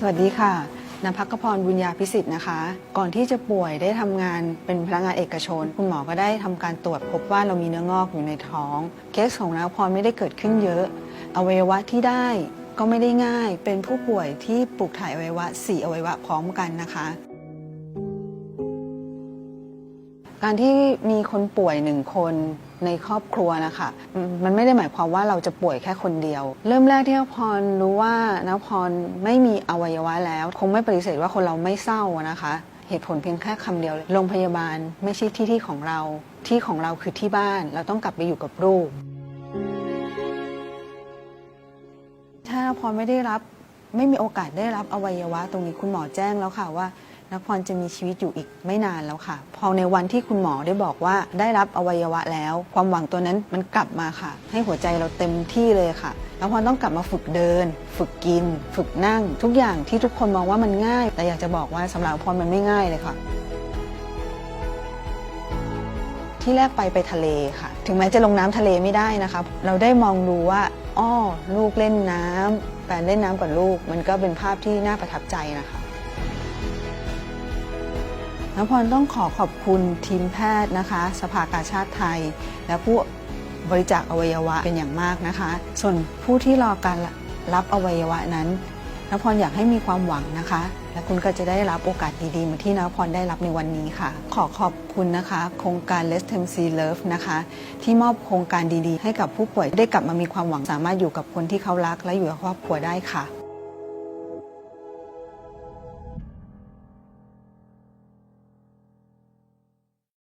สวัสดีค่ะนภักพรบุญญาพิสิทธิ์นะคะ ก่อนที่จะป่วยได้ทำงานเป็นพนักงานเอกชน คุณหมอก็ได้ทำการตรวจพบว่าเรามีเนื้องอกอยู่ในท้อง เคสของนภพรไม่ได้เกิดขึ้นเยอะ อวัยวะที่ได้ก็ไม่ได้ง่าย เป็นผู้ป่วยที่ปลูกถ่ายอวัยวะ 4 อวัยวะพร้อมกันนะคะ การที่มีคนป่วยหนึ่งคนในครอบครัวนะคะมันไม่ได้หมายความว่าเราจะป่วยแค่คนเดียว เริ่มแรกที่นพรรู้ว่านพรไม่มีอวัยวะแล้ว คงไม่ปฏิเสธว่าคนเราไม่เศร้านะคะ เหตุผลเพียงแค่คำเดียวเลยโรงพยาบาลไม่ใช่ที่ที่ของเรา ที่ของเราคือที่บ้าน เราต้องกลับไปอยู่กับลูกถ้านพรไม่ได้รับไม่มีโอกาสได้รับอวัยวะ ตรงนี้คุณหมอแจ้งแล้วค่ะว่า นพรจะมีชีวิตอยู่อีกไม่นานแล้วค่ะ พอในวันที่คุณหมอได้บอกว่าได้รับอวัยวะแล้ว ความหวังตัวนั้นมันกลับมาค่ะ ให้หัวใจเราเต็มที่เลยค่ะ แล้วพรต้องกลับมาฝึกเดิน ฝึกกิน ฝึกนั่ง ทุกอย่างที่ทุกคนมองว่ามันง่าย แต่อยากจะบอกว่าสำหรับพรมันไม่ง่ายเลยค่ะที่แรกไปไปทะเลค่ะ ถึงแม้จะลงน้ำทะเลไม่ได้นะคะ เราได้มองดูว่า อ้อ ลูกเล่นน้ำแฟนเล่นน้ำกับลูก มันก็เป็นภาพที่น่าประทับใจนะคะ น้ำพรต้องขอขอบคุณทีมแพทย์นะคะ สภากาชาติไทย และผู้บริจาคอวัยวะเป็นอย่างมากนะคะ ส่วนผู้ที่รอการรับอวัยวะนั้นนพรอยากให้มีความหวังนะคะ และคุณก็จะได้รับโอกาสดีๆเหมือนที่นพรได้รับในวันนี้ค่ะ ขอขอบคุณนะคะ โครงการ Let's Tem See Love นะคะ ที่มอบโครงการดีๆ ให้กับผู้ป่วยได้กลับมามีความหวังสามารถอยู่กับคนที่เขารักและอยู่กับครอบครัวได้ค่ะ